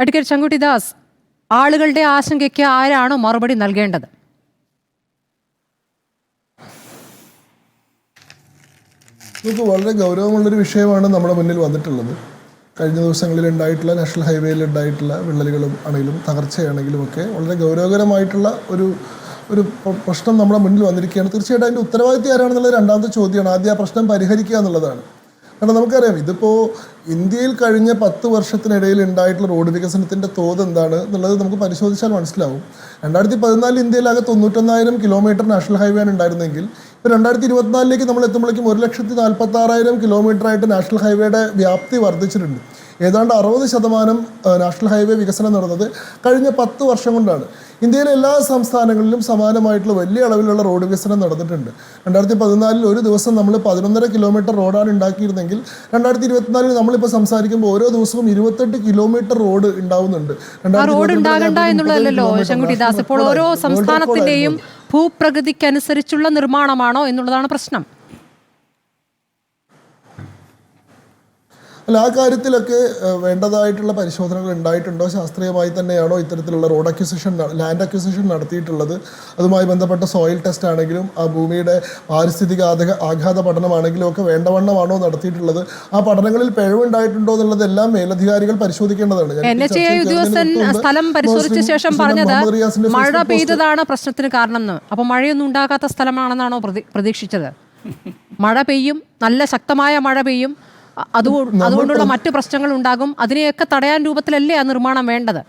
Advocate Shankuttidas ആളുകളുടെ ആശങ്കയ്ക്ക് ആരാണോ മറുപടി നൽകേണ്ടത്? നമുക്ക് വളരെ ഗൗരവമുള്ളൊരു വിഷയമാണ് നമ്മുടെ മുന്നിൽ വന്നിട്ടുള്ളത്. കഴിഞ്ഞ ദിവസങ്ങളിൽ ഉണ്ടായിട്ടുള്ള നാഷണൽ ഹൈവേയിൽ ഉണ്ടായിട്ടുള്ള വിള്ളലുകളും ആണെങ്കിലും തകർച്ചയാണെങ്കിലും ഒക്കെ വളരെ ഗൗരവകരമായിട്ടുള്ള ഒരു ഒരു പ്രശ്നം നമ്മുടെ മുന്നിൽ വന്നിരിക്കുകയാണ്. തീർച്ചയായിട്ടും അതിന്റെ ഉത്തരവാദിത്തം ആരാണെന്നുള്ളത് രണ്ടാമത്തെ ചോദ്യമാണ്. ആദ്യം ആ പ്രശ്നം പരിഹരിക്കുക എന്നുള്ളതാണ്. കാരണം നമുക്കറിയാം ഇതിപ്പോൾ ഇന്ത്യയിൽ കഴിഞ്ഞ പത്ത് വർഷത്തിനിടയിൽ ഉണ്ടായിട്ടുള്ള റോഡ് വികസനത്തിന്റെ തോത് എന്താണ് എന്നുള്ളത് നമുക്ക് പരിശോധിച്ചാൽ മനസ്സിലാവും. രണ്ടായിരത്തി പതിനാലിൽ ഇന്ത്യയിലാകെ തൊണ്ണൂറ്റൊന്നായിരം കിലോമീറ്റർ നാഷണൽ ഹൈവേ ആണ് ഉണ്ടായിരുന്നെങ്കിൽ ഇപ്പോൾ രണ്ടായിരത്തി ഇരുപത്തിനാലിലേക്ക് നമ്മൾ എത്തുമ്പോഴേക്കും ഒരു ലക്ഷത്തി നാൽപ്പത്തി ആറായിരം കിലോമീറ്റർ ആയിട്ട് നാഷണൽ ഹൈവേയുടെ വ്യാപ്തി വർദ്ധിച്ചിട്ടുണ്ട്. ഏതാണ്ട് അറുപത് ശതമാനം നാഷണൽ ഹൈവേ വികസനം നടന്നത് കഴിഞ്ഞ പത്ത് വർഷം കൊണ്ടാണ്. ഇന്ത്യയിലെ എല്ലാ സംസ്ഥാനങ്ങളിലും സമാനമായിട്ടുള്ള വലിയ അളവിലുള്ള റോഡ് വികസനം നടന്നിട്ടുണ്ട്. രണ്ടായിരത്തി പതിനാലിൽ ഒരു ദിവസം നമ്മൾ പതിനൊന്നര കിലോമീറ്റർ റോഡാണ് ഉണ്ടാക്കിയിരുന്നെങ്കിൽ രണ്ടായിരത്തി ഇരുപത്തിനാലിൽ നമ്മളിപ്പോൾ സംസാരിക്കുമ്പോൾ ഓരോ ദിവസവും ഇരുപത്തെട്ട് കിലോമീറ്റർ റോഡ് ഉണ്ടാവുന്നുണ്ട്. രണ്ടായിരത്തി ഓരോ സംസ്ഥാനത്തിന്റെയും ഭൂപ്രകൃതിക്കനുസരിച്ചുള്ള നിർമ്മാണമാണോ എന്നുള്ളതാണ് പ്രശ്നം. അല്ല ആ കാര്യത്തിലൊക്കെ വേണ്ടതായിട്ടുള്ള പരിശോധനകൾ ഉണ്ടായിട്ടുണ്ടോ? ശാസ്ത്രീയമായി തന്നെയാണോ ഇത്തരത്തിലുള്ള റോഡ് അക്വിസിഷൻ ലാൻഡ് അക്വിസിഷൻ നടത്തിയിട്ടുള്ളത്? അതുമായി ബന്ധപ്പെട്ട സോയിൽ ടെസ്റ്റ് ആണെങ്കിലും ആ ഭൂമിയുടെ പാരിസ്ഥിതിക ആഘ ആഘാത പഠനമാണെങ്കിലും ഒക്കെ വേണ്ടവണ്ണമാണോ നടത്തിയിട്ടുള്ളത്? ആ പഠനങ്ങളിൽ പിഴവുണ്ടായിട്ടുണ്ടോ എന്നുള്ളതെല്ലാം മേലധികാരികൾ പരിശോധിക്കേണ്ടതാണ്. ഉദ്യോഗസ്ഥൻ സ്ഥലം പരിശോധിച്ച ശേഷം പറഞ്ഞത് മഴ പെയ്തതാണ് പ്രശ്നത്തിന് കാരണം അപ്പൊ മഴയൊന്നും ഉണ്ടാകാത്ത സ്ഥലമാണെന്നാണോ പ്രതീക്ഷിച്ചത്? മഴ പെയ്യും നല്ല ശക്തമായ മഴ പെയ്യും അതുകൊണ്ടുള്ള മറ്റു പ്രശ്നങ്ങൾ ഉണ്ടാകും അതിനെയൊക്കെ തടയാൻ രൂപത്തിലല്ലേ ആ നിർമ്മാണം വേണ്ടത്?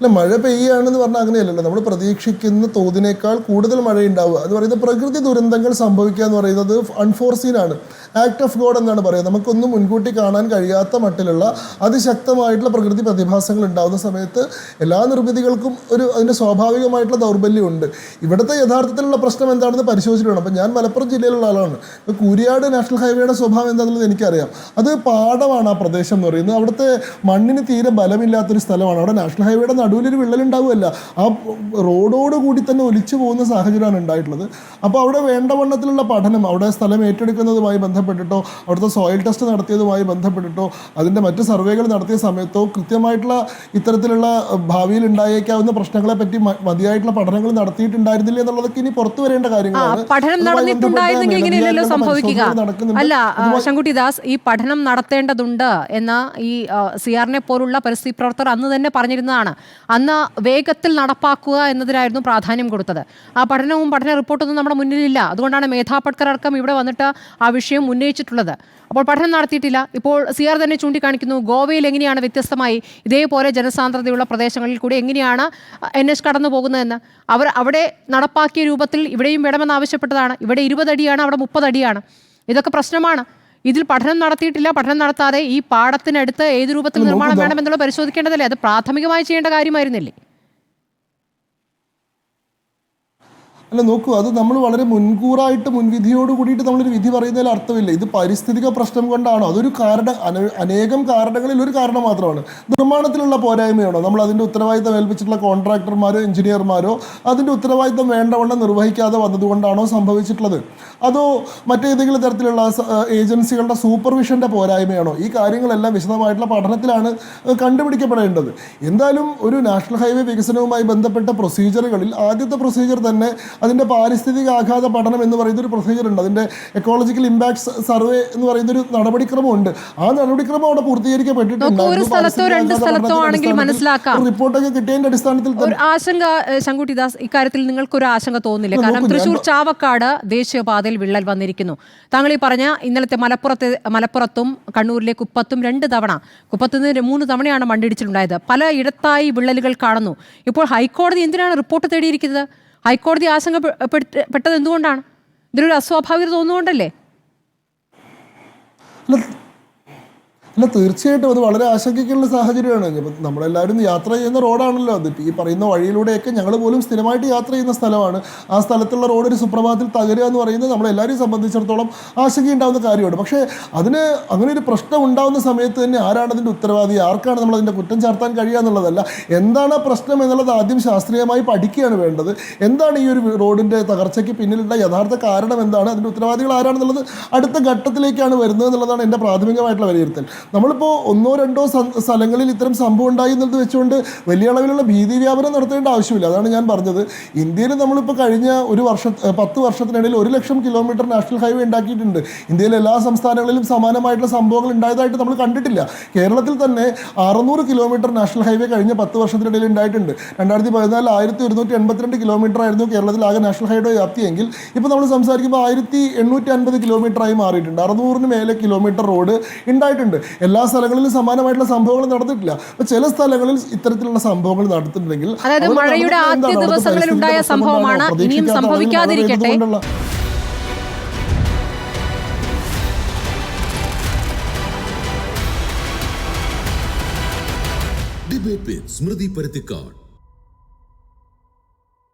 അല്ല മഴ പെയ്യുകയാണെന്ന് പറഞ്ഞാൽ അങ്ങനെയല്ലല്ലോ. നമ്മൾ പ്രതീക്ഷിക്കുന്ന തോതിനേക്കാൾ കൂടുതൽ മഴ ഉണ്ടാവുക എന്ന് പറയുന്നത് പ്രകൃതി ദുരന്തങ്ങൾ സംഭവിക്കുക എന്ന് പറയുന്നത് അൺഫോർസീൻ ആണ്. ആക്ട് ഓഫ് ഗോഡ് എന്നാണ് പറയുന്നത് നമുക്കൊന്നും മുൻകൂട്ടി കാണാൻ കഴിയാത്ത മട്ടിലുള്ള അതിശക്തമായിട്ടുള്ള പ്രകൃതി പ്രതിഭാസങ്ങൾ ഉണ്ടാകുന്ന സമയത്ത് എല്ലാ നിർമ്മിതികൾക്കും ഒരു അതിന്റെ സ്വാഭാവികമായിട്ടുള്ള ദൗർബല്യമുണ്ട്. ഇവിടുത്തെ യഥാർത്ഥത്തിലുള്ള പ്രശ്നം എന്താണെന്ന് പരിശോധിച്ചിട്ടുണ്ട് അപ്പം ഞാൻ മലപ്പുറം ജില്ലയിലുള്ള ആളാണ്. ഇപ്പോൾ കൂരിയാട് നാഷണൽ ഹൈവേയുടെ സ്വഭാവം എന്താണെന്നുള്ളത് എനിക്കറിയാം. അത് പാടമാണ് ആ പ്രദേശം എന്ന് പറയുന്നത്. അവിടുത്തെ മണ്ണിന് തീരെ ബലമില്ലാത്തൊരു സ്ഥലമാണ്. അവിടെ നാഷണൽ ഹൈവേയുടെ നടുവിലൊരു വിള്ളലുണ്ടാവുമല്ല ആ റോഡോട് കൂടി തന്നെ ഒലിച്ചു പോകുന്ന സാഹചര്യമാണ് ഉണ്ടായിട്ടുള്ളത്. അപ്പോൾ അവിടെ വേണ്ട വണ്ണത്തിലുള്ള പഠനം അവിടെ സ്ഥലം ഏറ്റെടുക്കുന്നതുമായി ബന്ധപ്പെട്ടിട്ടോ അവിടുത്തെ സോയിൽ ടെസ്റ്റ് നടത്തിയതുമായി ബന്ധപ്പെട്ടിട്ടോ അതിന്റെ മറ്റ് സർവേകൾ നടത്തിയ സമയത്തോ കൃത്യമായിട്ടുള്ള ഇത്തരത്തിലുള്ള ഭാവിയിൽ ഉണ്ടായേക്കാവുന്ന പ്രശ്നങ്ങളെ പറ്റി മതിയായിട്ടുള്ള പഠനങ്ങൾ നടത്തിയിട്ടുണ്ടായിരുന്നില്ല എന്നുള്ളതൊക്കെ ഇനി പുറത്തു വരേണ്ട കാര്യങ്ങളാണ്. പഠനം നടന്നിട്ടുണ്ടായിരുന്നെങ്കിൽ സംഭവിക്കുക. അല്ല ഈ പഠനം നടത്തേണ്ടതുണ്ട് എന്ന ഈ സിആർനെ പോലുള്ള പരിസ്ഥിതി പ്രവർത്തകർ അന്ന് തന്നെ പറഞ്ഞിരുന്നതാണ്. അന്ന് വേഗത്തിൽ നടപ്പാക്കുക എന്നതിനായിരുന്നു പ്രാധാന്യം കൊടുത്തത്. ആ പഠനവും പഠന റിപ്പോർട്ടൊന്നും നമ്മുടെ മുന്നിലില്ല. അതുകൊണ്ടാണ് മേധാ അടക്കം ഇവിടെ വന്നിട്ട് ആ വിഷയം ഉന്നയിച്ചിട്ടുള്ളത്. അപ്പോൾ പഠനം നടത്തിയിട്ടില്ല. ഇപ്പോൾ സി ആർ തന്നെ ചൂണ്ടിക്കാണിക്കുന്നു ഗോവയിൽ എങ്ങനെയാണ് വ്യത്യസ്തമായി ഇതേപോലെ ജനസാന്ദ്രതയുള്ള പ്രദേശങ്ങളിൽ കൂടി എങ്ങനെയാണ് എൻ എച്ച് കടന്നു പോകുന്നതെന്ന്. അവർ അവിടെ നടപ്പാക്കിയ രൂപത്തിൽ ഇവിടെയും വേണമെന്ന് ആവശ്യപ്പെട്ടതാണ് ഇവിടെ ഇരുപതടിയാണ് അവിടെ മുപ്പതടിയാണ്. ഇതൊക്കെ പ്രശ്നമാണ്. ഇതിൽ പഠനം നടത്തിയിട്ടില്ല. പഠനം നടത്താതെ ഈ പാടത്തിനടുത്ത് ഏത് രൂപത്തിൽ നിർമ്മാണം വേണമെന്നുള്ളത് പരിശോധിക്കേണ്ടതല്ലേ? അത് പ്രാഥമികമായി ചെയ്യേണ്ട കാര്യമായിരുന്നില്ലേ? അല്ല നോക്കൂ അത് നമ്മൾ വളരെ മുൻകൂറായിട്ട് മുൻവിധിയോട് കൂടിയിട്ട് നമ്മളൊരു വിധി പറയുന്നതിൽ അർത്ഥമില്ല. ഇത് പാരിസ്ഥിതിക പ്രശ്നം കൊണ്ടാണോ? അതൊരു കാരണം അനേകം കാരണങ്ങളിൽ ഒരു കാരണം മാത്രമാണ്. നിർമ്മാണത്തിലുള്ള പോരായ്മയാണോ? നമ്മൾ അതിന്റെ ഉത്തരവാദിത്തം ഏൽപ്പിച്ചിട്ടുള്ള കോൺട്രാക്ടർമാരോ എഞ്ചിനീയർമാരോ അതിന്റെ ഉത്തരവാദിത്തം വേണ്ടവണ്ണം നിർവഹിക്കാതെ വന്നതുകൊണ്ടാണോ സംഭവിച്ചിട്ടുള്ളത്? അതോ മറ്റേതെങ്കിലും തരത്തിലുള്ള ഏജൻസികളുടെ സൂപ്പർവിഷന്റെ പോരായ്മയാണോ? ഈ കാര്യങ്ങളെല്ലാം വിശദമായിട്ടുള്ള പഠനത്തിലാണ് കണ്ടുപിടിക്കപ്പെടേണ്ടത്. എന്തായാലും ഒരു നാഷണൽ ഹൈവേ വികസനവുമായി ബന്ധപ്പെട്ട പ്രൊസീജിയറുകളിൽ ആദ്യത്തെ പ്രൊസീജിയർ തന്നെ അതിന്റെ പാരിസ്ഥിതിക ആഘാത പഠനം എന്ന് പറയുന്ന ഒരു പ്രൊസീജിയർ ഉണ്ട്. അതിന്റെ എക്കോളജിക്കൽ ഇമ്പാക്ട്സ് സർവേ എന്ന് പറയുന്ന ഒരു നടപടിക്രമമുണ്ട്. ആ നടപടിക്രമം അവിടെ പൂർത്തീകരിക്കപ്പെട്ടിട്ടുണ്ട്. റിപ്പോർട്ടൊക്കെ കിട്ടിയതിന്റെ അടിസ്ഥാനത്തിൽ ആശങ്ക ശങ്കുട്ടിദാസ് ഇക്കാര്യത്തിൽ നിങ്ങൾക്കൊരു ആശങ്ക തോന്നില്ല. കാരണം തൃശൂർ ചാവക്കാട് ദേശീയപാതയിൽ വിള്ളൽ വന്നിരിക്കുന്നു. താങ്കൾ ഈ പറഞ്ഞ ഇന്നലത്തെ മലപ്പുറത്തെ മലപ്പുറത്തും കണ്ണൂരിലെ കുപ്പത്തും രണ്ട് തവണ കുപ്പത്ത് നിന്ന് മൂന്ന് തവണയാണ് മണ്ണിടിച്ചിലുണ്ടായത്. പല ഇടത്തായി വിള്ളലുകൾ കാണുന്നു. ഇപ്പോൾ ഹൈക്കോടതി എന്തിനാണ് റിപ്പോർട്ട് തേടിയിരിക്കുന്നത്? ഹൈക്കോടതി ആശങ്കപ്പെട്ടത് എന്തുകൊണ്ടാണ്? ഇതിലൊരു അസ്വാഭാവികത തോന്നുന്നുകൊണ്ടല്ലേ? അല്ല തീർച്ചയായിട്ടും അത് വളരെ ആശങ്കിക്കുന്ന സാഹചര്യമാണ്. നമ്മളെല്ലാവരും യാത്ര ചെയ്യുന്ന റോഡാണല്ലോ. അത് ഈ പറയുന്ന വഴിയിലൂടെയൊക്കെ ഞങ്ങൾ പോലും സ്ഥിരമായിട്ട് യാത്ര ചെയ്യുന്ന സ്ഥലമാണ്. ആ സ്ഥലത്തുള്ള റോഡ് ഒരു സുപ്രഭാതത്തിൽ തകരുക എന്ന് പറയുന്നത് നമ്മളെല്ലാവരെയും സംബന്ധിച്ചിടത്തോളം ആശങ്കയുണ്ടാകുന്ന കാര്യമാണ്. പക്ഷേ അതിന് അങ്ങനെ ഒരു പ്രശ്നം ഉണ്ടാകുന്ന സമയത്ത് തന്നെ ആരാണ് അതിന്റെ ഉത്തരവാദി? ആർക്കാണ് നമ്മൾ അതിന്റെ കുറ്റം ചാർത്താൻ കഴിയുക എന്നുള്ളതല്ല. എന്താണ് ആ പ്രശ്നം എന്നുള്ളത് ആദ്യം ശാസ്ത്രീയമായി പഠിക്കുകയാണ് വേണ്ടത്. എന്താണ് ഈ ഒരു റോഡിന്റെ തകർച്ചയ്ക്ക് പിന്നിലുള്ള യഥാർത്ഥ കാരണം എന്താണ്? അതിന്റെ ഉത്തരവാദികൾ ആരാണെന്നുള്ളത് അടുത്ത ഘട്ടത്തിലേക്കാണ് വരുന്നത് എന്നുള്ളതാണ് എന്റെ പ്രാഥമികമായിട്ടുള്ള വിലയിരുത്തൽ. നമ്മളിപ്പോൾ ഒന്നോ രണ്ടോ സ്ഥലങ്ങളിൽ ഇത്തരം സംഭവം ഉണ്ടായി എന്നത് വെച്ചുകൊണ്ട് വലിയ അളവിലുള്ള ഭീതി വ്യാപനം നടത്തേണ്ട ആവശ്യമില്ല. അതാണ് ഞാൻ പറഞ്ഞത്. ഇന്ത്യയിൽ നമ്മളിപ്പോൾ കഴിഞ്ഞ ഒരു വർഷ പത്ത് വർഷത്തിനിടയിൽ ഒരു ലക്ഷം കിലോമീറ്റർ നാഷണൽ ഹൈവേ ഉണ്ടാക്കിയിട്ടുണ്ട്. ഇന്ത്യയിലെ എല്ലാ സംസ്ഥാനങ്ങളിലും സമാനമായിട്ടുള്ള സംഭവങ്ങൾ ഉണ്ടായതായിട്ട് നമ്മൾ കണ്ടിട്ടില്ല. കേരളത്തിൽ തന്നെ അറുന്നൂറ് കിലോമീറ്റർ നാഷണൽ ഹൈവേ കഴിഞ്ഞ പത്ത് വർഷത്തിനിടയിൽ ഉണ്ടായിട്ടുണ്ട്. രണ്ടായിരത്തി പതിനാല് ആയിരത്തി ഒരുന്നൂറ്റി എൺപത്തിരണ്ട് കിലോമീറ്റർ ആയിരുന്നു കേരളത്തിൽ ആകെ നാഷണൽ ഹൈവേ വ്യാപ്തിയെങ്കിൽ. ഇപ്പോൾ നമ്മൾ സംസാരിക്കുമ്പോൾ ആയിരത്തി എണ്ണൂറ്റി അൻപത് കിലോമീറ്ററായി മാറിയിട്ടുണ്ട്. അറുന്നൂറിന് മേലെ കിലോമീറ്റർ റോഡ് ഉണ്ടായിട്ടുണ്ട്. എല്ലാ സ്ഥലങ്ങളിലും സമാനമായിട്ടുള്ള സംഭവങ്ങൾ നടന്നിട്ടില്ല അപ്പൊ ചില സ്ഥലങ്ങളിൽ ഇത്തരത്തിലുള്ള സംഭവങ്ങൾ നടത്തിട്ടുണ്ടെങ്കിൽ അതായത് മഴയുടെ ആദ്യ ദിവസങ്ങളിൽ ഉണ്ടായ സംഭവമാണ്. ഇനിയും സംഭവിക്കാതിരിക്കട്ടെ. ഡിബേറ്റ് സ്മൃതി പരുത്തിക്കാട്